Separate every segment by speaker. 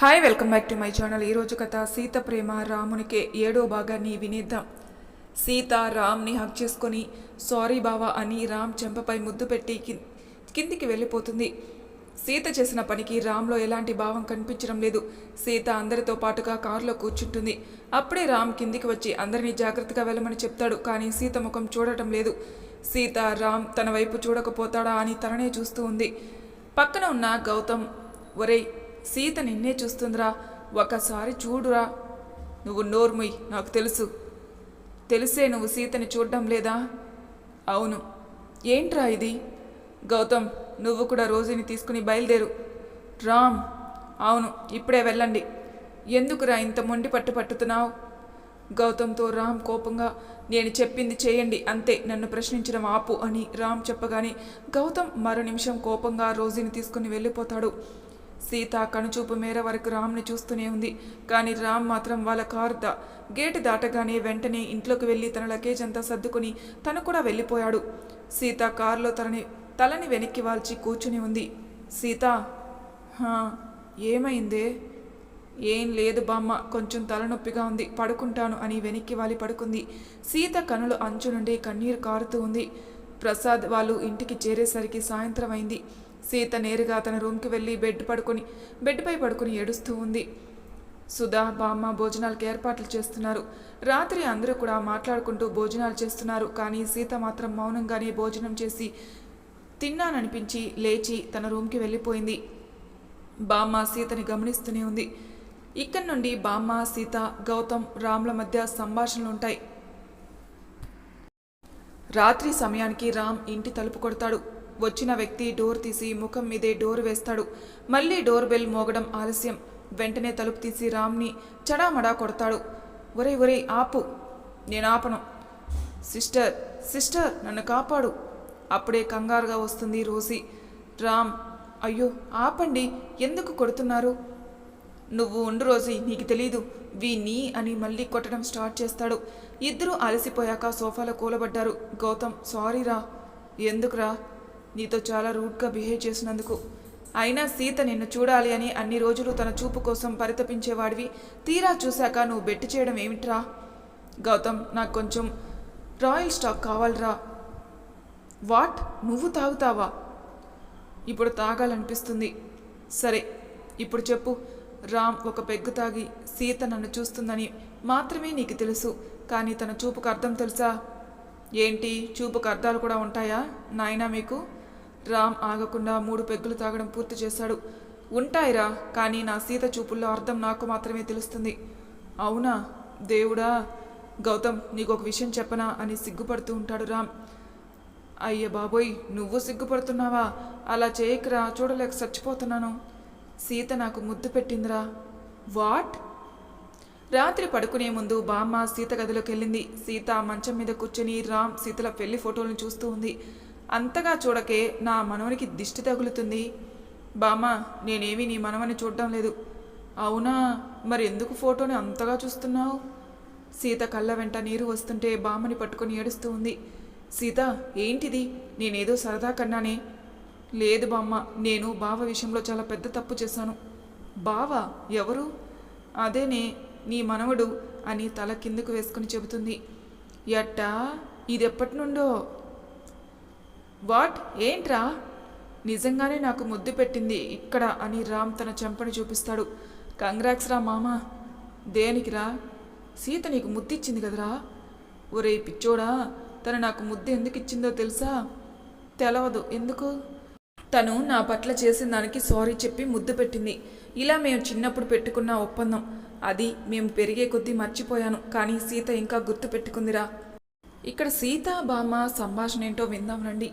Speaker 1: Hi welcome back to my channel ఈరోజు కథ సీత ప్రేమ రామునికే ఏడో భాగాన్ని వినేద్దాం. సీత రామ్ని హక్ చేసుకొని సారీ బావా అని రామ్ చెంపపై ముద్దు పెట్టి కిందికి వెళ్ళిపోతుంది. సీత చేసిన పనికి రామ్లో ఎలాంటి భావం కనిపించడం లేదు. సీత అందరితో పాటుగా కారులో కూర్చుంటుంది. అప్పుడే రామ్ కిందికి వచ్చి అందరినీ జాగ్రత్తగా వెళ్ళమని చెప్తాడు కానీ సీత ముఖం చూడటం లేదు. సీత రామ్ తన వైపు చూడకపోతాడా అని తననే చూస్తూ ఉంది. పక్కన ఉన్న గౌతమ్ ఒరేయ్ సీత నిన్నే చూస్తుందిరా. ఒకసారి చూడురా. నువ్వు నోర్ముయ్ నాకు తెలుసు. తెలిసే నువ్వు సీతని చూడడం లేదా? అవును. ఏంట్రా ఇది? గౌతమ్ నువ్వు కూడా రోజుని తీసుకుని బయలుదేరు. రామ్ అవును ఇప్పుడే వెళ్ళండి. ఎందుకురా ఇంత మొండి పట్టు పట్టుతున్నావు? గౌతమ్తో రామ్ కోపంగా నేను చెప్పింది చేయండి అంతే నన్ను ప్రశ్నించడం ఆపు అని రామ్ చెప్పగానే గౌతమ్ మరో నిమిషం కోపంగా రోజుని తీసుకుని వెళ్ళిపోతాడు. సీత కనుచూపు మేర వరకు రామ్ని చూస్తూనే ఉంది. కానీ రామ్ మాత్రం వాళ్ళ కారు దా గేటు దాటగానే వెంటనే ఇంట్లోకి వెళ్ళి తన లగేజ్ అంతా సర్దుకుని తను కూడా వెళ్ళిపోయాడు. సీత కారులో తనని తలని వెనక్కి వాల్చి కూర్చుని ఉంది. సీత? ఏమైందే? ఏం లేదు బామ్మ కొంచెం తలనొప్పిగా ఉంది పడుకుంటాను అని వెనక్కి వాలి పడుకుంది. సీత కనులు అంచు నుండి కన్నీరు కారుతూ ఉంది. ప్రసాద్ వాళ్ళు ఇంటికి చేరేసరికి సాయంత్రం అయింది. సీత నేరుగా తన రూమ్కి వెళ్ళి బెడ్ పడుకొని బెడ్పై పడుకొని ఏడుస్తూ ఉంది. సుధా బామ్మ భోజనాలకు ఏర్పాట్లు చేస్తున్నారు. రాత్రి అందరూ కూడా మాట్లాడుకుంటూ భోజనాలు చేస్తున్నారు. కానీ సీత మాత్రం మౌనంగానే భోజనం చేసి తిన్నాననిపించి లేచి తన రూమ్కి వెళ్ళిపోయింది. బామ్మ సీతని గమనిస్తూనే ఉంది. ఇక్కడి నుండి బామ్మ సీత గౌతమ్ రామ్ల మధ్య సంభాషణలు ఉంటాయి. రాత్రి సమయానికి రామ్ ఇంటి తలుపు కొడతాడు. వచ్చిన వ్యక్తి డోర్ తీసి ముఖం మీదే డోర్ వేస్తాడు. మళ్ళీ డోర్ బెల్ మోగడం ఆలస్యం. వెంటనే తలుపు తీసి రామ్ని చడామడా కొడతాడు. ఒరే ఒరే ఆపు. నేను ఆపను. సిస్టర్ సిస్టర్ నన్ను కాపాడు. అప్పుడే కంగారుగా వస్తుంది రోజీ రామ్ అయ్యో ఆపండి. ఎందుకు కొడుతున్నారు? నువ్వు ఉండు రోజీ నీకు తెలీదు. వీణ్ణి అని మళ్ళీ కొట్టడం స్టార్ట్ చేస్తాడు. ఇద్దరూ అలసిపోయాక సోఫాలో కూలబడ్డారు. గౌతమ్ సారీరా ఎందుకురా? నీతో చాలా రూడ్గా బిహేవ్ చేసినందుకు. అయినా సీత నిన్ను చూడాలి అని అన్ని రోజులు తన చూపు కోసం పరితపించేవాడివి. తీరా చూశాక నువ్వు బెట్టు చేయడం ఏమిట్రా? గౌతమ్ నాకు కొంచెం రాయల్ స్టాక్ కావాలిరా. వాట్? నువ్వు తాగుతావా? ఇప్పుడు తాగాలనిపిస్తుంది. సరే ఇప్పుడు చెప్పు. రామ్ ఒక పెగ్గు తాగి సీత నన్ను చూస్తుందని మాత్రమే నీకు తెలుసు. కానీ తన చూపుకు అర్థం తెలుసా? ఏంటి? చూపుకు అర్థాలు కూడా ఉంటాయా? నాయనా మీకు? రామ్ ఆగకుండా మూడు పెగ్గులు తాగడం పూర్తి చేశాడు. ఉంటాయిరా కానీ నా సీత చూపుల్లో అర్థం నాకు మాత్రమే తెలుస్తుంది. అవునా దేవుడా గౌతమ్ నీకు ఒక విషయం చెప్పనా అని సిగ్గుపడుతూ ఉంటాడు రామ్. అయ్య బాబోయ్ నువ్వు సిగ్గుపడుతున్నావా? అలా చేయకురా చూడలేక చచ్చిపోతున్నాను. సీత నాకు ముద్దు పెట్టిందిరా. వాట్? రాత్రి పడుకునే ముందు బామ్మ సీత గదిలోకి వెళ్ళింది సీత మంచం మీద కూర్చొని రామ్ సీతల పెళ్ళి ఫోటోలను చూస్తూ ఉంది. అంతగా చూడకే నా మనవనికి దిష్టి తగులుతుంది. బామ్మ నేనేమి నీ మనవని చూడడం లేదు. అవునా? మరి ఎందుకు ఫోటోని అంతగా చూస్తున్నావు? సీత కళ్ళ వెంట నీరు వస్తుంటే బామ్మని పట్టుకొని ఏడుస్తూ ఉంది. సీత ఏంటిది? నేనేదో సరదా కన్నానే. లేదు బామ్మ నేను బావ విషయంలో చాలా పెద్ద తప్పు చేశాను. బావ? ఎవరు? అదేనే నీ మనవడు అని తల కిందకు వేసుకుని చెబుతుంది. ఎట్టా? ఇది ఎప్పటి నుండో? వాట్? ఏంట్రా? నిజంగానే నాకు ముద్దు పెట్టింది ఇక్కడ అని రామ్ తన చెంపని చూపిస్తాడు. కంగ్రాక్స్ రా మామ. దేనికిరా? సీత నీకు ముద్దిచ్చింది కదరా? ఒరే పిచ్చోడా తను నాకు ముద్దు ఎందుకు ఇచ్చిందో తెలుసా? తెలవదు. ఎందుకు? తను నా పట్ల చేసిన దానికి సారీ చెప్పి ముద్దు పెట్టింది. ఇలా మేము చిన్నప్పుడు పెట్టుకున్న ఒప్పందం. అది మేము పెరిగే కొద్దీ మర్చిపోయాను. కానీ సీత ఇంకా గుర్తు పెట్టుకుందిరా. ఇక్కడ సీత బామ్మ సంభాషణ ఏంటో విందాం రండి.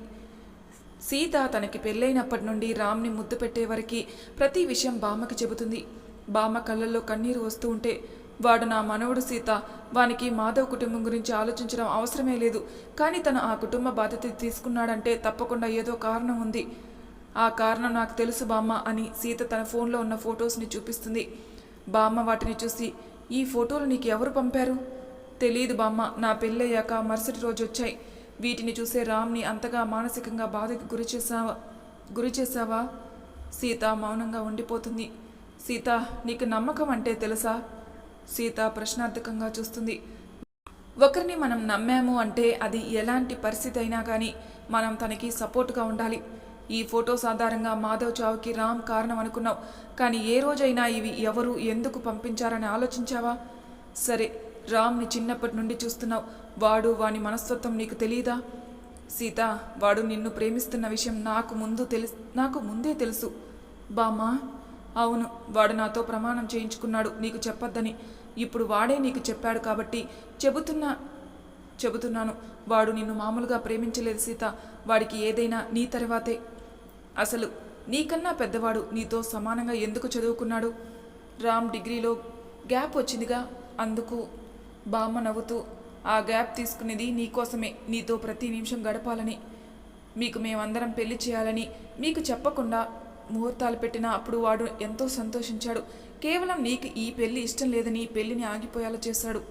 Speaker 1: సీత తనకి పెళ్ళైనప్పటి నుండి రామ్ని ముద్దు పెట్టే వరకు ప్రతి విషయం బామ్మకి చెబుతుంది. బామ్మ కళ్ళల్లో కన్నీరు వస్తూ ఉంటే వాడు నా మనవడు సీత. వానికి మాధవ్ కుటుంబం గురించి ఆలోచించడం అవసరమే లేదు. కానీ తను ఆ కుటుంబ బాధ్యత తీసుకున్నాడంటే తప్పకుండా ఏదో కారణం ఉంది. ఆ కారణం నాకు తెలుసు బామ్మ అని సీత తన ఫోన్లో ఉన్న ఫొటోస్ని చూపిస్తుంది. బామ్మ వాటిని చూసి ఈ ఫోటోలు నీకు ఎవరు పంపారు? తెలియదు బామ్మ. నా పెళ్ళయ్యాక మరుసటి రోజు వచ్చాయి. వీటిని చూసే రామ్ని అంతగా మానసికంగా బాధకి గురి చేసావా గురి చేసావా సీత మౌనంగా ఉండిపోతుంది. సీత నీకు నమ్మకం అంటే తెలుసా? సీత ప్రశ్నార్థకంగా చూస్తుంది. ఒకరిని మనం నమ్మాము అంటే అది ఎలాంటి పరిస్థితి అయినా కానీ మనం తనకి సపోర్ట్గా ఉండాలి. ఈ ఫొటోస్ ఆధారంగా మాధవ్ చావుకి రామ్ కారణం అనుకున్నావు. కానీ ఏ రోజైనా ఇవి ఎవరు ఎందుకు పంపించారని ఆలోచించావా? సరే రామ్ని చిన్నప్పటి నుండి చూస్తున్నావు. వాడు వాని మనస్తత్వం నీకు తెలియదా సీత వాడు నిన్ను ప్రేమిస్తున్న విషయం నాకు ముందు తెలుసు నాకు ముందే తెలుసు. బామ్మా అవును వాడు నాతో ప్రమాణం చేయించుకున్నాడు నీకు చెప్పొద్దని. ఇప్పుడు వాడే నీకు చెప్పాడు కాబట్టి చెబుతున్నా చెబుతున్నాను. వాడు నిన్ను మామూలుగా ప్రేమించలేదు సీత. వాడికి ఏదైనా నీ తర్వాతే. అసలు నీకన్నా పెద్దవాడు నీతో సమానంగా ఎందుకు చదువుకున్నాడు? రామ్ డిగ్రీలో గ్యాప్ వచ్చిందిగా. అందుకు బామ్మ నవ్వుతూ ఆ గ్యాప్ తీసుకునేది నీకోసమే. నీతో ప్రతి నిమిషం గడపాలని మీకు మేమందరం పెళ్ళి చేయాలని మీకు చెప్పకుండా ముహూర్తాలు పెట్టిన అప్పుడు వాడు ఎంతో సంతోషించాడు. కేవలం నీకు ఈ పెళ్ళి ఇష్టం లేదని పెళ్ళిని ఆగిపోయేలా చేశాడు.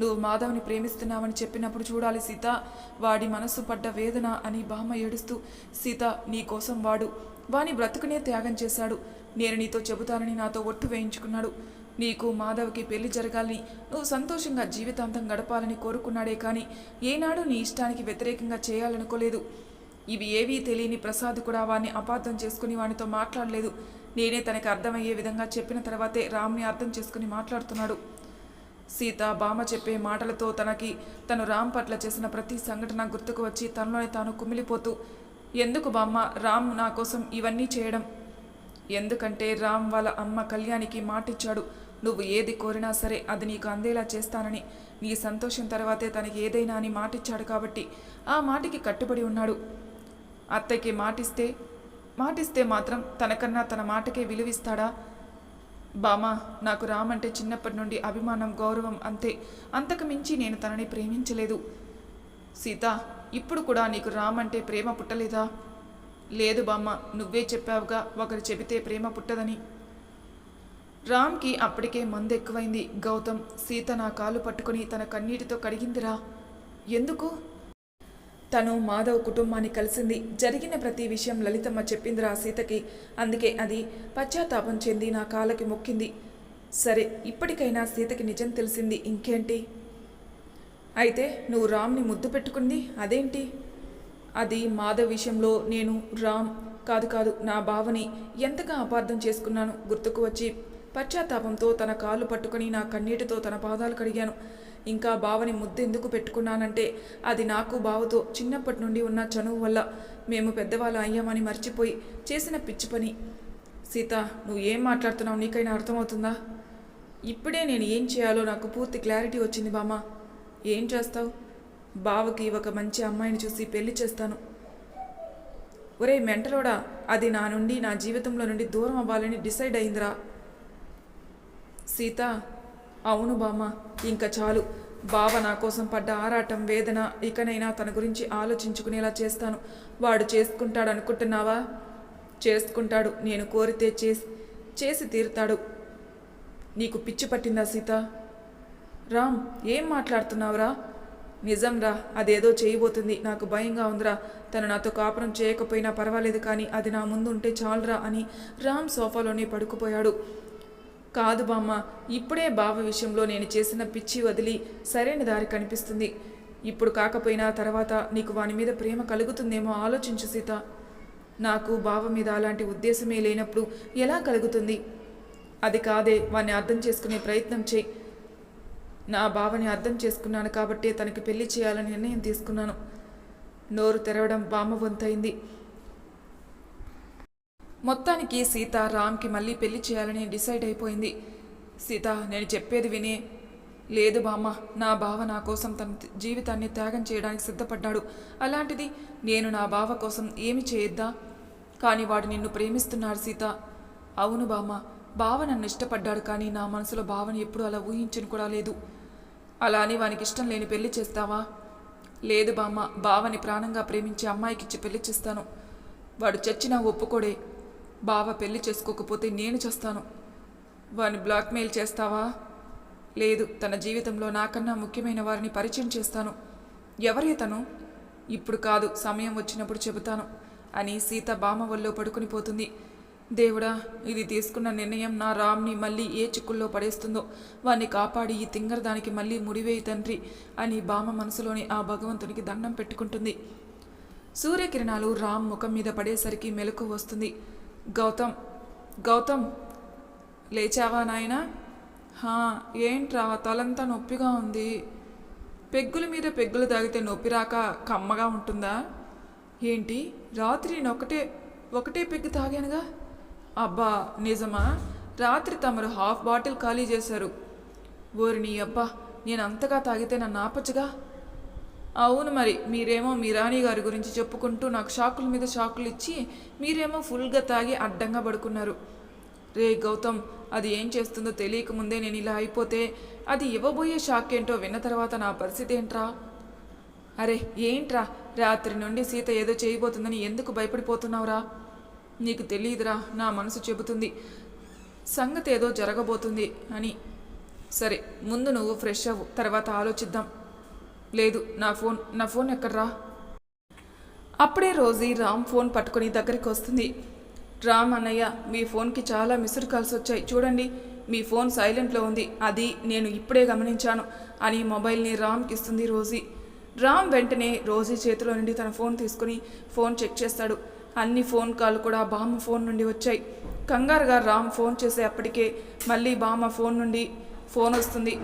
Speaker 1: నువ్వు మాధవ్ని ప్రేమిస్తున్నావని చెప్పినప్పుడు చూడాలి సీత. వాడి మనసు పడ్డ వేదన అని బామ్మ ఏడుస్తూ సీత నీ కోసం వాడు. వాని బ్రతుకునే త్యాగం చేశాడు. నేను నీతో చెబుతానని నాతో ఒట్టు వేయించుకున్నాడు. నీకు మాధవ్కి పెళ్ళి జరగాలని నువ్వు సంతోషంగా జీవితాంతం గడపాలని కోరుకున్నాడే కానీ ఏనాడు నీ ఇష్టానికి వ్యతిరేకంగా చేయాలనుకోలేదు. ఇవి ఏవీ తెలియని ప్రసాద్ కూడా వాణ్ణి అపార్థం చేసుకుని వానితో మాట్లాడలేదు. నేనే తనకి అర్థమయ్యే విధంగా చెప్పిన తర్వాతే రామ్ని అర్థం చేసుకుని మాట్లాడుతున్నాడు. సీత బామ చెప్పే మాటలతో తనకి తను రామ్ పట్ల చేసిన ప్రతి సంఘటన గుర్తుకు వచ్చి తనలోనే తాను కుమిలిపోతూ ఎందుకు బామ్మ రామ్ నా కోసం ఇవన్నీ చేయడం? ఎందుకంటే రామ్ వాళ్ళ అమ్మ కళ్యాణికి మాటిచ్చాడు. నువ్వు ఏది కోరినా సరే అది నీకు అందేలా చేస్తానని. నీ సంతోషం తర్వాతే తనకి ఏదైనా అని మాటిచ్చాడు కాబట్టి ఆ మాటికి కట్టుబడి ఉన్నాడు. అత్తయ్యకి మాటిస్తే మాటిస్తే మాత్రం తనకన్నా తన మాటకే విలువిస్తాడా? బామా నాకు రామ్ అంటే చిన్నప్పటి నుండి అభిమానం గౌరవం అంతే. అంతకు మించి నేను తనని ప్రేమించలేదు. సీత ఇప్పుడు కూడా నీకు రామ్ అంటే ప్రేమ పుట్టలేదా? లేదు బామ్మ నువ్వే చెప్పావుగా ఒకరు చెబితే ప్రేమ పుట్టదని. రామ్కి అప్పటికే మందు ఎక్కువైంది గౌతమ్. సీత నా కాలు పట్టుకుని తన కన్నీటితో కడిగిందిరా. ఎందుకు? తను మాధవ్ కుటుంబాన్ని కలిసింది. జరిగిన ప్రతి విషయం లలితమ్మ చెప్పిందిరా సీతకి. అందుకే అది పశ్చాత్తాపం చెంది నా కాళ్ళకి మొక్కింది. సరే ఇప్పటికైనా సీతకి నిజం తెలిసింది ఇంకేంటి? అయితే నువ్వు రామ్ని ముద్దు పెట్టుకుంది అదేంటి? అది మాధవ్ విషయంలో నేను రామ్ కాదు కాదు నా బావని ఎంతగా అపార్థం చేసుకున్నాను గుర్తుకు వచ్చి పశ్చాత్తాపంతో తన కాళ్ళు పట్టుకొని నా కన్నీటితో తన పాదాలు కడిగాను. ఇంకా బావని ముద్దెందుకు పెట్టుకున్నానంటే అది నాకు బావతో చిన్నప్పటి నుండి ఉన్న చనువు వల్ల మేము పెద్దవాళ్ళ అయ్యామని మర్చిపోయి చేసిన పిచ్చి పని. సీత నువ్వు ఏం మాట్లాడుతున్నావు? నీకైనా అర్థమవుతుందా? ఇప్పుడే నేను ఏం చేయాలో నాకు పూర్తి క్లారిటీ వచ్చింది బామ్మ. ఏం చేస్తావు? బావకి ఒక మంచి అమ్మాయిని చూసి పెళ్ళి చేస్తాను. ఒరే మెంటలోడా అది నా నుండి నా జీవితంలో నుండి దూరం అవ్వాలని డిసైడ్ అయిందిరా. సీత అవును బామ్మ ఇంకా చాలు. బావ నా కోసం పడ్డ ఆరాటం వేదన ఇకనైనా తన గురించి ఆలోచించుకునేలా చేస్తాను. వాడు చేసుకుంటాడు అనుకుంటున్నావా చేసుకుంటాడు నేను కోరితే చేసి చేసి తీరుతాడు. నీకు పిచ్చి పట్టిందా సీత? రామ్ ఏం మాట్లాడుతున్నావురా? నిజంరా అదేదో చేయబోతుంది. నాకు భయంగా ఉందిరా. తను నాతో కాపురం చేయకపోయినా పర్వాలేదు కానీ అది నా ముందు ఉంటే చాలురా అని రామ్ సోఫాలోనే పడుకుపోయాడు. కాదు బామ్మ ఇప్పుడే బావ విషయంలో నేను చేసిన పిచ్చి వదిలి సరైన దారి కనిపిస్తుంది. ఇప్పుడు కాకపోయినా తర్వాత నీకు వాని మీద ప్రేమ కలుగుతుందేమో ఆలోచించు సీత. నాకు బావ మీద అలాంటి ఉద్దేశమే లేనప్పుడు ఎలా కలుగుతుంది? అది కాదే వాన్ని అర్థం చేసుకునే ప్రయత్నం చేయి. నా బావని అర్థం చేసుకున్నాను కాబట్టే తనకి పెళ్ళి చేయాలని నిర్ణయం తీసుకున్నాను. నోరు తెరవడం బామవంతైంది మొత్తానికి సీత రామ్కి మళ్ళీ పెళ్ళి చేయాలని డిసైడ్ అయిపోయింది. సీత నేను చెప్పేది వినే లేదు బామ్మ నా బావ నా కోసం తన జీవితాన్ని త్యాగం చేయడానికి సిద్ధపడ్డాడు. అలాంటిది నేను నా బావ కోసం ఏమి చేయొద్దా? కానీ వాడు నిన్ను ప్రేమిస్తున్నాడు సీత. అవును బామ్మ బావ నన్ను ఇష్టపడ్డాడు కానీ నా మనసులో బావని ఎప్పుడు అలా ఊహించను కూడా లేదు. అలా అని వానికి ఇష్టం లేని పెళ్ళి చేస్తావా? లేదు బామ్మ బావని ప్రాణంగా ప్రేమించే అమ్మాయికిచ్చి పెళ్ళి చేస్తాను. వాడు చచ్చినా ఒప్పుకోడే. బావ పెళ్ళి చేసుకోకపోతే నేను చేస్తాను. వాని బ్లాక్మెయిల్ చేస్తావా? లేదు తన జీవితంలో నాకన్నా ముఖ్యమైన వారిని పరిచయం చేస్తాను. ఎవరే తను? ఇప్పుడు కాదు సమయం వచ్చినప్పుడు చెబుతాను. అని సీత బామ వల్లో పడుకుని పోతుంది. దేవుడా ఇది తీసుకున్న నిర్ణయం నా రామ్ని మళ్ళీ ఏ చిక్కుల్లో పడేస్తుందో. వాణ్ణి కాపాడి ఈ తింగరదానికి మళ్ళీ ముడివేయి తండ్రి అని బామ మనసులోని ఆ భగవంతునికి దండం పెట్టుకుంటుంది. సూర్యకిరణాలు రామ్ ముఖం మీద పడేసరికి మెలకు వస్తుంది. గౌతమ్ గౌతమ్ లేచావా నాయనా? హా ఏంట్రా తలంతా నొప్పిగా ఉంది. పెగ్గుల మీద పెగ్గులు తాగితే నొప్పి రాక కమ్మగా ఉంటుందా? ఏంటి రాత్రి నేను ఒకటే ఒకటే పెగ్గు తాగానుగా? అబ్బా నిజమా? రాత్రి తమరు హాఫ్ బాటిల్ ఖాళీ చేశారు. ఓరిని అబ్బా నేను అంతగా తాగితే నన్ను ఆపచ్చుగా? అవును మరి మీరేమో మీ రాణి గారి గురించి చెప్పుకుంటూ నాకు షాకుల మీద షాకులు ఇచ్చి మీరేమో ఫుల్గా తాగి అడ్డంగా పడుకున్నారు. రే గౌతమ్ అది ఏం చేస్తుందో తెలియక ముందే నేను ఇలా అయిపోతే అది ఇవ్వబోయే షాక్ ఏంటో విన్న తర్వాత నా పరిస్థితి ఏంట్రా? అరే ఏంట్రా? రాత్రి నుండి సీత ఏదో చేయబోతుందని ఎందుకు భయపడిపోతున్నావురా? నీకు తెలియదురా నా మనసు చెబుతుంది. సంగతి ఏదో జరగబోతుంది అని. సరే ముందు నువ్వు ఫ్రెష్ అవ్వు తర్వాత ఆలోచిద్దాం. లేదు నా ఫోన్ నా ఫోన్ ఎక్కడ్రా? అప్పుడే రోజీ రామ్ ఫోన్ పట్టుకొని దగ్గరికి వస్తుంది. రామ్ అన్నయ్య మీ ఫోన్కి చాలా మిస్డ్ కాల్స్ వచ్చాయి. చూడండి మీ ఫోన్ సైలెంట్లో ఉంది. అది నేను ఇప్పుడే గమనించాను అని మొబైల్ని రామ్కి ఇస్తుంది రోజీ. రామ్ వెంటనే రోజీ చేతిలో నుండి తన ఫోన్ తీసుకుని ఫోన్ చెక్ చేస్తాడు. అన్ని ఫోన్ కాల్ కూడా బామ్మ ఫోన్ నుండి వచ్చాయి. కంగారుగా రామ్ ఫోన్ చేసే అప్పటికే మళ్ళీ బామ్మ ఫోన్ నుండి ఫోన్ వస్తుంది.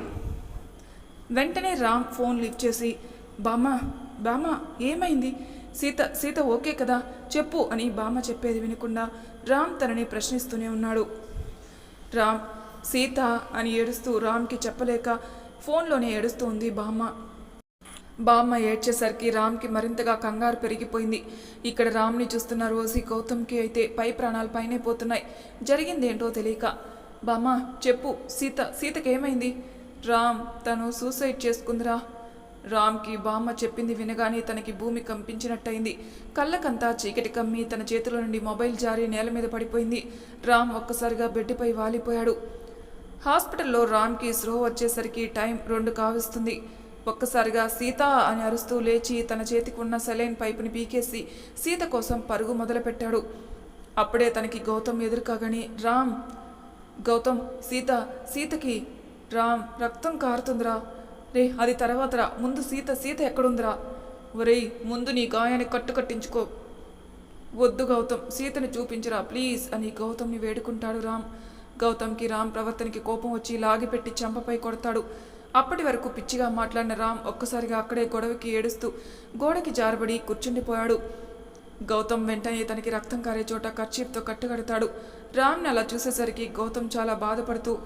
Speaker 1: వెంటనే రామ్ ఫోన్ లిఫ్ట్ చేసి బామ్మ బామ్మ ఏమైంది? సీత సీత ఓకే కదా? చెప్పు అని బామ్మ చెప్పేది వినకుండా రామ్ తనని ప్రశ్నిస్తూనే ఉన్నాడు. రామ్ సీత అని ఏడుస్తూ రామ్కి చెప్పలేక ఫోన్లోనే ఏడుస్తూ ఉంది బామ్మ. బామ్మ ఏడ్చేసరికి రామ్కి మరింతగా కంగారు పెరిగిపోయింది. ఇక్కడ రామ్ని చూస్తున్న రోజీ గౌతమ్కి అయితే పై ప్రాణాలు పైనే పోతున్నాయి. జరిగిందేంటో తెలియక బామ్మ చెప్పు సీత సీతకేమైంది రామ్ తను సూసైడ్ చేసుకుందిరా. రామ్కి బామ్మ చెప్పింది వినగానే తనకి భూమి కంపించినట్టయింది. కళ్ళకంతా చీకటి కమ్మి తన చేతిలో నుండి మొబైల్ జారి నేల మీద పడిపోయింది. రామ్ ఒక్కసారిగా బెడ్డిపై వాలిపోయాడు. హాస్పిటల్లో రామ్కి స్రోహ వచ్చేసరికి టైం రెండు కావిస్తుంది. ఒక్కసారిగా సీత అని అరుస్తూ లేచి తన చేతికి ఉన్న సెలైన్ పైపుని పీకేసి సీత కోసం పరుగు మొదలుపెట్టాడు. అప్పుడే తనకి గౌతమ్ ఎదురుకాగానే రామ్ గౌతమ్ సీత సీతకి రామ్ రక్తం కారుతుందిరా. రే అది తర్వాత రా ముందు సీత సీత ఎక్కడుందిరా? ఒరేయ్ ముందు నీ గాయాన్ని కట్టు కట్టించుకో. వద్దు గౌతమ్ సీతని చూపించరా ప్లీజ్ అని గౌతమ్ని వేడుకుంటాడు రామ్. గౌతమ్కి రామ్ ప్రవర్తనకి కోపం వచ్చి లాగిపెట్టి చెంపపై కొడతాడు. అప్పటి వరకు పిచ్చిగా మాట్లాడిన రామ్ ఒక్కసారిగా అక్కడే గొడవకి ఏడుస్తూ గోడకి జారబడి కూర్చుండిపోయాడు. గౌతమ్ వెంటనే తనకి రక్తం కారే చోట కర్చీఫ్తో కట్టుకడతాడు. రామ్ని అలా చూసేసరికి గౌతమ్ చాలా బాధపడుతూ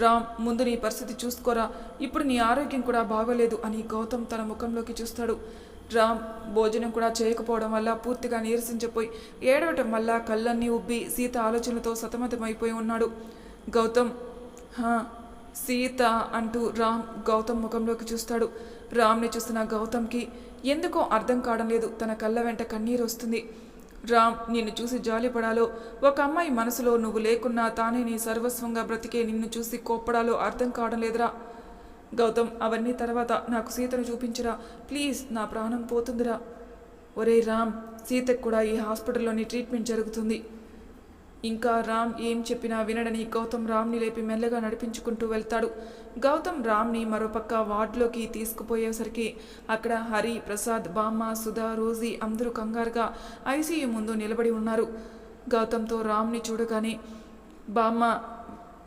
Speaker 1: రామ్ ముందు నీ పరిస్థితి చూసుకోరా. ఇప్పుడు నీ ఆరోగ్యం కూడా బాగోలేదు అని గౌతమ్ తన ముఖంలోకి చూస్తాడు. రామ్ భోజనం కూడా చేయకపోవడం వల్ల పూర్తిగా నీరసించిపోయి ఏడవటం వల్ల కళ్ళన్నీ ఉబ్బి సీత ఆలోచనలతో సతమతమైపోయి ఉన్నాడు. గౌతమ్ హా సీత అంటూ రామ్ గౌతమ్ ముఖంలోకి చూస్తాడు. రామ్ని చూస్తున్న గౌతమ్కి ఎందుకో అర్థం కావడం లేదు. తన కళ్ళ వెంట కన్నీరు వస్తుంది. రామ్ నిన్ను చూసి జాలిపడాలో ఒక అమ్మాయి మనసులో నువ్వు లేకున్నా తానే నీ సర్వస్వంగా బ్రతికే నిన్ను చూసి కోప్పడాలో అర్థం కావడం లేదురా. గౌతమ్ అవన్నీ తర్వాత నాకు సీతను చూపించరా. ప్లీజ్ నా ప్రాణం పోతుందిరా. ఒరే రామ్ సీతకు కూడా ఈ హాస్పిటల్లోని ట్రీట్మెంట్ జరుగుతుంది. ఇంకా రామ్ ఏం చెప్పినా వినడని గౌతమ్ రామ్ని లేపి మెల్లగా నడిపించుకుంటూ వెళ్తాడు. గౌతమ్ రామ్ని మరోపక్క వార్డులోకి తీసుకుపోయేసరికి అక్కడ హరి ప్రసాద్ బామ్మ సుధా రోజీ అందరూ కంగారుగా ఐసీయూ ముందు నిలబడి ఉన్నారు. గౌతమ్తో రామ్ని చూడగానే బామ్మ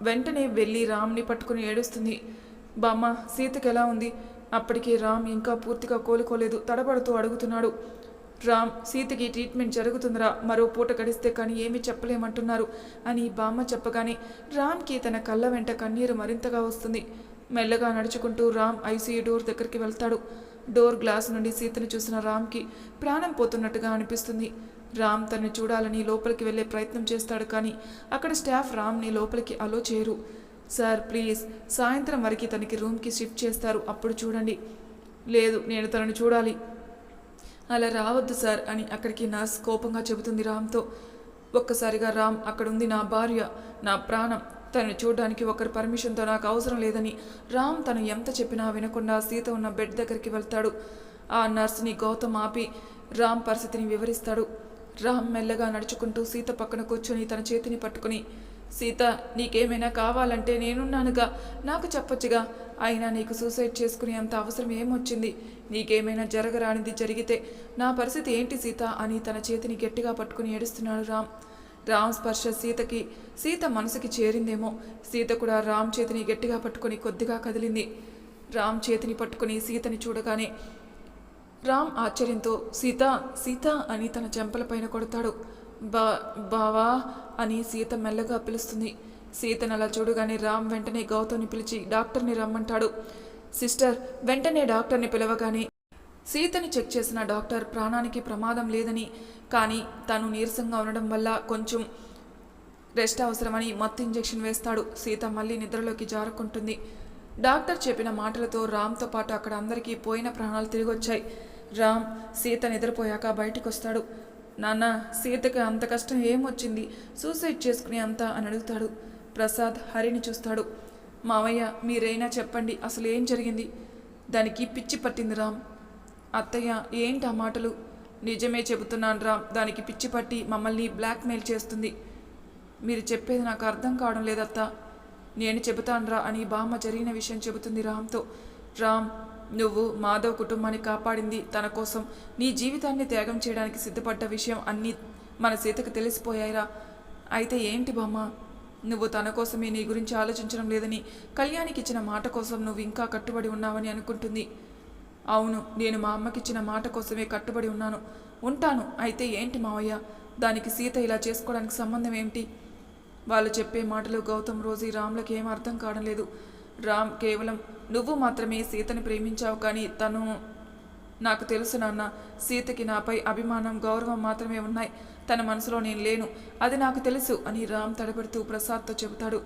Speaker 1: వెంటనే వెళ్ళి రామ్ని పట్టుకుని ఏడుస్తుంది. బామ్మ సీతకెలా ఎలా ఉంది అప్పటికే రామ్ ఇంకా పూర్తిగా కోలుకోలేదు. తడబడుతూ అడుగుతున్నాడు. రామ్ సీతకి ట్రీట్మెంట్ జరుగుతుందిరా మరో పూట గడిస్తే కానీ ఏమీ చెప్పలేమంటున్నారు అని బామ్మ చెప్పగానే రామ్కి తన కళ్ళ వెంట కన్నీరు మరింతగా వస్తుంది. మెల్లగా నడుచుకుంటూ రామ్ ఐసీయూ డోర్ దగ్గరికి వెళ్తాడు. డోర్ గ్లాస్ నుండి సీతను చూసిన రామ్కి ప్రాణం పోతున్నట్టుగా అనిపిస్తుంది. రామ్ తను చూడాలని లోపలికి వెళ్ళే ప్రయత్నం చేస్తాడు కానీ అక్కడ స్టాఫ్ రామ్ని లోపలికి అలో చేయరు. సార్ ప్లీజ్ సాయంత్రం వరకు తనకి రూమ్కి షిఫ్ట్ చేస్తారు. అప్పుడు చూడండి. లేదు నేను తనను చూడాలి. అలా రావద్దు సార్ అని అక్కడికి నర్స్ కోపంగా చెబుతుంది రామ్తో. ఒక్కసారిగా రామ్ అక్కడుంది నా భార్య నా ప్రాణం. తనని చూడడానికి ఒకరి పర్మిషన్తో నాకు అవసరం లేదని. రామ్ తను ఎంత చెప్పినా వినకుండా సీత ఉన్న బెడ్ దగ్గరికి వెళ్తాడు. ఆ నర్స్ని గౌతమ్ ఆపి రామ్ పరిస్థితిని వివరిస్తాడు. రామ్ మెల్లగా నడుచుకుంటూ సీత పక్కన కూర్చొని తన చేతిని పట్టుకుని సీత నీకేమైనా కావాలంటే నేనున్నానుగా. నాకు చెప్పొచ్చుగా. అయినా నీకు సూసైడ్ చేసుకునే అంత అవసరం ఏమొచ్చింది? నీకేమైనా జరగరానిది జరిగితే నా పరిస్థితి ఏంటి సీత? అని తన చేతిని గట్టిగా పట్టుకుని ఏడుస్తున్నాడు రామ్. రామ్ స్పర్శ సీతకి సీత మనసుకి చేరిందేమో. సీత కూడా రామ్ చేతిని గట్టిగా పట్టుకొని కొద్దిగా కదిలింది. రామ్ చేతిని పట్టుకొని సీతని చూడగానే రామ్ ఆశ్చర్యంతో సీత సీత అని తన చెంపలపైన కొడతాడు. బా బావా అని సీత మెల్లగా పిలుస్తుంది. సీతను అలా చూడగానే రామ్ వెంటనే గౌతమ్ని పిలిచి డాక్టర్ని రమ్మంటాడు. సిస్టర్ వెంటనే డాక్టర్ని పిలవగానే సీతని చెక్ చేసిన డాక్టర్ ప్రాణానికి ప్రమాదం లేదని కానీ తను నీరసంగా ఉండడం వల్ల కొంచెం రెస్ట్ అవసరమని మత్తు ఇంజెక్షన్ వేస్తాడు. సీత మళ్ళీ నిద్రలోకి జారుకుంటుంది. డాక్టర్ చెప్పిన మాటలతో రామ్తో పాటు అక్కడ అందరికీ పోయిన ప్రాణాలు తిరిగి వచ్చాయి రామ్ సీత నిద్రపోయాక బయటకు వస్తాడు నాన్న సీతకి అంత కష్టం ఏమొచ్చింది? సూసైడ్ చేసుకునే అంత అని అడుగుతాడు. ప్రసాద్ హరిని చూస్తాడు. మావయ్య మీరైనా చెప్పండి అసలు ఏం జరిగింది? దానికి పిచ్చి పట్టింది రామ్. అత్తయ్య ఏంటి ఆ మాటలు? నిజమే చెబుతున్నాను రామ్ దానికి పిచ్చి పట్టి మమ్మల్ని బ్లాక్మెయిల్ చేస్తుంది. మీరు చెప్పేది నాకు అర్థం కావడం లేదత్త. నేను చెబుతానురా అని బామ్మ జరిగిన విషయం చెబుతుంది రామ్తో. రామ్ నువ్వు మాధవ్ కుటుంబాన్ని కాపాడింది తన కోసం. నీ జీవితాన్ని త్యాగం చేయడానికి సిద్ధపడ్డ విషయం అన్నీ మన సీతకు తెలిసిపోయాయిరా. అయితే ఏంటి బామ్మ? నువ్వు తన కోసమే నీ గురించి ఆలోచించడం లేదని కళ్యాణికి ఇచ్చిన మాట కోసం నువ్వు ఇంకా కట్టుబడి ఉన్నావని అనుకుంటుంది. అవును నేను మా అమ్మకిచ్చిన మాట కోసమే కట్టుబడి ఉన్నాను. ఉంటాను అయితే ఏంటి మావయ్య? దానికి సీత ఇలా చేసుకోవడానికి సంబంధం ఏమిటి? వాళ్ళు చెప్పే మాటలు గౌతమ్ రోజు రామ్లకు ఏం అర్థం కావడం లేదు. రామ్ కేవలం నువ్వు మాత్రమే సీతని ప్రేమించావు కానీ తను నాకు తెలుసు నాన్న సీతకి నాపై అభిమానం గౌరవం మాత్రమే ఉన్నాయి. తన మనసులో నేను లేను. అది నాకు తెలుసు అని రామ్ తడబడుతూ ప్రసాద్తో చెబుతాడు.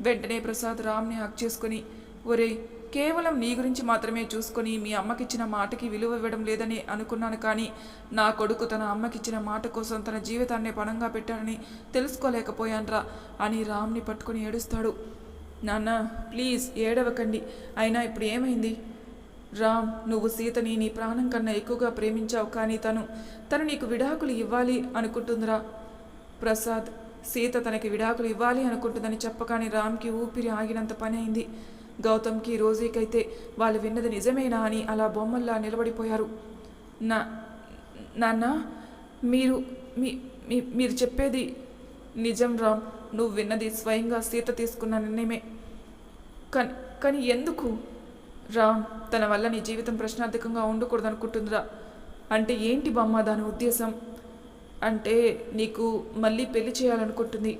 Speaker 1: వెంటనే ప్రసాద్ రామ్ని హక్ చేసుకుని ఒరే కేవలం నీ గురించి మాత్రమే చూసుకొని మీ అమ్మకిచ్చిన మాటకి విలువ ఇవ్వడం లేదని అనుకున్నాను కానీ నా కొడుకు తన అమ్మకిచ్చిన మాట కోసం తన జీవితాన్ని పణంగా పెట్టాడని తెలుసుకోలేకపోయాన్రా అని రామ్ని పట్టుకుని ఏడుస్తాడు. నాన్న ప్లీజ్ ఏడవకండి. అయినా ఇప్పుడు ఏమైంది? రామ్ నువ్వు సీతని నీ ప్రాణం కన్నా ఎక్కువగా ప్రేమించావు కానీ తను తను నీకు విడాకులు ఇవ్వాలి అనుకుంటుందిరా. ప్రసాద్ సీత తనకి విడాకులు ఇవ్వాలి అనుకుంటుందని చెప్పగానే రామ్కి ఊపిరి ఆగినంత పని అయింది. గౌతమ్కి రోజీకైతే వాళ్ళు విన్నది నిజమేనా అని అలా బొమ్మల్లా నిలబడిపోయారు. నా నాన్న మీరు మీ మీ- మీరు చెప్పేది నిజం రామ్. నువ్వు విన్నది స్వయంగా సీత తీసుకున్న నిర్ణయమే. కానీ కానీ ఎందుకు? రామ్ తన వల్ల నీ జీవితం ప్రశ్నార్థకంగా ఉండకూడదు అనుకుంటుందిరా అంటే ఏంటి బామ్మ దాని ఉద్దేశం? అంటే నీకు మళ్ళీ పెళ్ళి చేయాలనుకుంటుంది.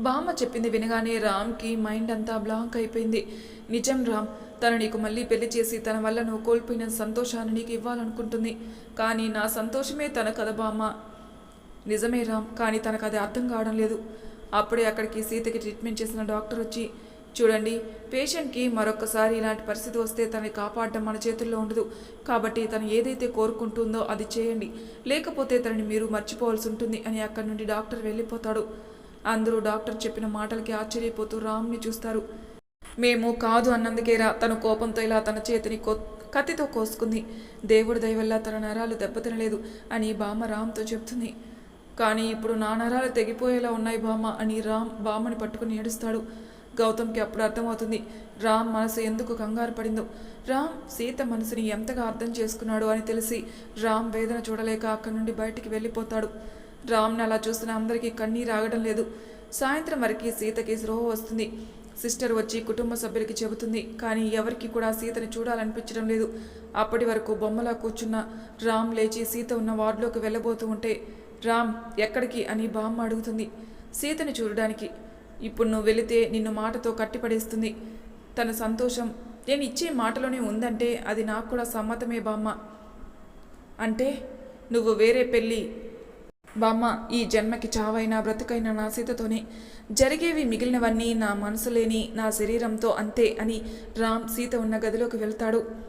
Speaker 1: బామ్మ చెప్పింది వినగానే రామ్కి మైండ్ అంతా బ్లాంక్ అయిపోయింది. నిజం రామ్ తను నీకు మళ్ళీ పెళ్ళి చేసి తన వల్ల నువ్వు కోల్పోయిన సంతోషాన్ని నీకు ఇవ్వాలనుకుంటుంది. కానీ నా సంతోషమే తన కథ బామ్మ. నిజమే రామ్ కానీ తనకు అది అర్థం కావడం లేదు. అప్పుడే అక్కడికి సీతకి ట్రీట్మెంట్ చేసిన డాక్టర్ వచ్చి చూడండి పేషెంట్కి మరొకసారి ఇలాంటి పరిస్థితి వస్తే తనని కాపాడడం మన చేతుల్లో ఉండదు. కాబట్టి తను ఏదైతే కోరుకుంటుందో అది చేయండి. లేకపోతే తనని మీరు మర్చిపోవాల్సి ఉంటుంది అని అక్కడి నుండి డాక్టర్ వెళ్ళిపోతాడు. అందరూ డాక్టర్ చెప్పిన మాటలకి ఆశ్చర్యపోతూ రామ్ని చూస్తారు. మేము కాదు అన్నందుకేరా తన కోపంతో ఇలా తన చేతిని కో కత్తితో కోసుకుంది. దేవుడి దయవల్ల తన నరాలు దెబ్బతినలేదు అని బామ్మ రామ్తో చెప్తుంది. కానీ ఇప్పుడు నా నరాలు తెగిపోయేలా ఉన్నాయి బామ్మ అని రామ్ బామ్మని పట్టుకుని ఏడుస్తాడు. గౌతమ్కి అప్పుడు అర్థమవుతుంది. రామ్ మనసు ఎందుకు కంగారు పడిందో? రామ్ సీత మనసుని ఎంతగా అర్థం చేసుకున్నాడో అని తెలిసి రామ్ వేదన చూడలేక అక్కడి నుండి బయటికి వెళ్ళిపోతాడు. రామ్ని అలా చూస్తున్న అందరికీ కన్నీరు ఆగడం లేదు. సాయంత్రం వరకు సీతకి స్రోహ వస్తుంది. సిస్టర్ వచ్చి కుటుంబ సభ్యులకి చెబుతుంది. కానీ ఎవరికి కూడా సీతని చూడాలనిపించడం లేదు. అప్పటి వరకు బొమ్మలా కూర్చున్న రామ్ లేచి సీత ఉన్న వార్డులోకి వెళ్ళబోతూ ఉంటే రామ్ ఎక్కడికి? అని బామ్మ అడుగుతుంది. సీతని చూడడానికి ఇప్పుడు నువ్వు వెళితే నిన్ను మాటతో కట్టిపడేస్తుంది. తన సంతోషం నేను ఇచ్చే మాటలోనే ఉందంటే అది నాకు కూడా సమ్మతమే బామ్మ. అంటే నువ్వు వేరే పెళ్ళి. బామ్మ ఈ జన్మకి చావైనా బ్రతుకైనా నా సీతతోనే. జరిగేవి మిగిలినవన్నీ నా మనసు లేని నా శరీరంతో అంతే అని రామ్ సీత ఉన్న గదిలోకి వెళ్తాడు.